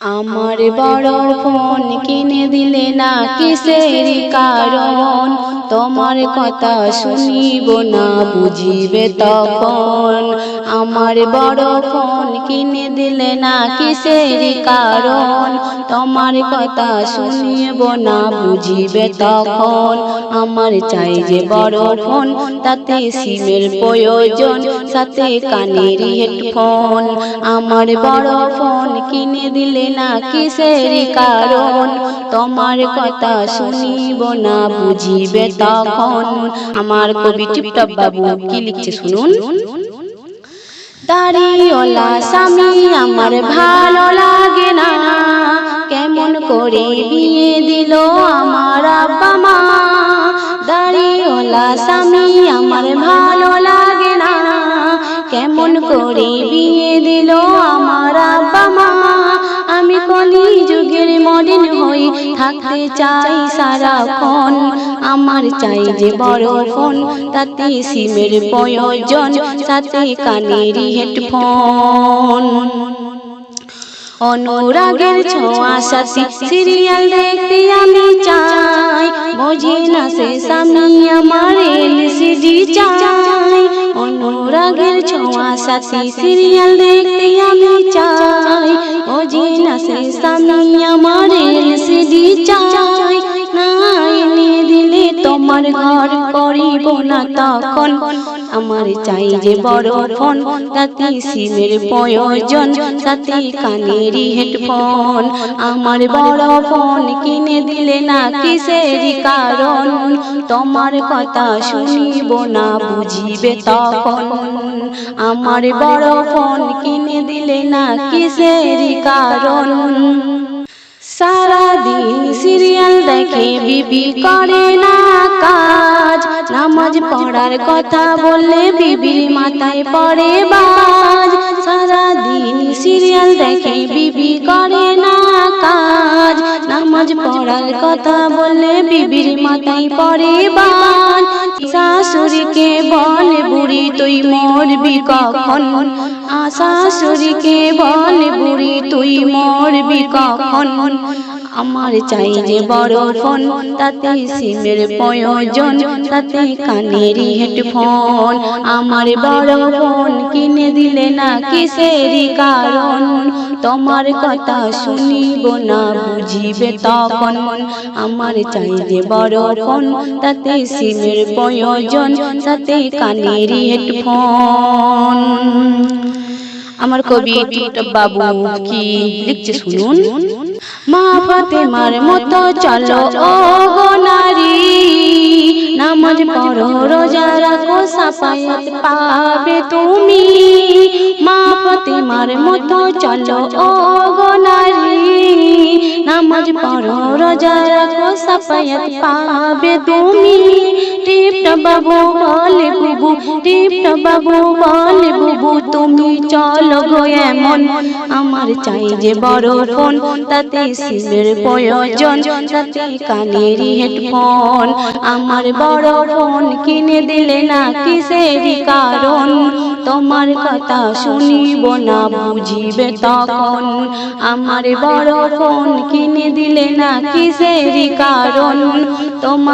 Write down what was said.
আমার বড় ফোন কিনে দিলে না কিসের কারণ? তোমার কথা শুনিব না, বুঝিবে তখন। আমার বড় ফোন কিনে দিলে না কিসের কারণ? তোমার কথা শুনিব না, বুঝিবে তখন। আমার চাই যে বড় ফোন তাতে সিমের প্রয়োজন, সাথে কানের হেডফোন। আমার বড় ফোন কিনে দিলে না কিসের কারণ? তোমার কথা শুনিব না, বুঝিবে তখন। আমার কবি টিপটপ বাবু কি লিখছে শুনুন? দাড়িওয়ালা স্বামী আমার ভালো লাগে না। কেমন করে বিয়ে দিল আমার আব্বা মা? দাড়িওয়ালা স্বামী আমার ভালো লাগে না। কেমন করে বিয়ে কলি যুগের মডেল হই থাকতে চাই সারাক্ষণ। আমার চাই যে বড় ফোন, তাতে সিমের প্রয়োজন, সাথে কানের হেডফোন। অনুরাগের ছোঁয়া সাথে সিরিয়াল দেখতে আমি চাই। বুঝি না সে স্বামী আমার এলসিডি চাই। সাথে সিরিয়াল দেখতে আমি চাই। ও না সে সামি আমার এলসিডি চাই। তোমার ঘর করিব না তখন। আমার চাই যে বড় ফোন, তাতে সিমের প্রয়োজন সাথে কানের হেডফোন। আমার বড় ফোন কিনে দিলে না কিসের কারণ? তোমার কথা শুনিব না বুঝিবে তখন। আমার বড় ফোন কিনে দিলে না কিসের কারণ? সারাদিন সিরিয়াল দেখে বিবি করে না নামাজ পড়ার কথা বললে বিবির মাথায় পড়ে বাজ। সারাদিন সিরিয়াল দেখে বিবি করে না কাজ। নামাজ পড়ার কথা বললে বিবির মাথায় পড়ে বাজ। শাশুড়িকে বলে বুড়ি তুই মরবি কখন? শাশুড়িকে বলে বুড়ি, তুই মরবি কখন? আমার চাই যে বড় ফোন, তাতে সিমের প্রয়োজন, তাতে কানের হেডফোন। আমার বড় ফোন কিনে দিলে না কিসের কারণ? তোমার কথা শুনিব না বুঝিবে তখন। আমার চাই যে বড় ফোন, তাতে সিমের প্রয়োজন, তাতে কানের হেডফোন। আমার কবি বাবু কি লিখছে শুনুন? মা ফাতেমার মতো চলো ও গো নারী। নামাজ পড়ো রোজা রাখো সাফায়াত পাবে তুমি। মা ফাতেমার মতো চলো ও গো নারী। নামাজ পড়ো রোজা রাখো সাফায়াত পাবে তুমি। বাবু বুবু বাবু বুবু, তুমি গো এমন। আমার চাই যে বড় ফোন, তাতে সিমের প্রয়োজন, তাতে কানের হেডফোন। আমার বড় ফোন কিনে দিলে না কিসের কারণ? তোমার কথা শুনিব না, বুঝিবে তখন। আমার বড় ফোন কিনে দিলে না কিসের কারণ? তোমার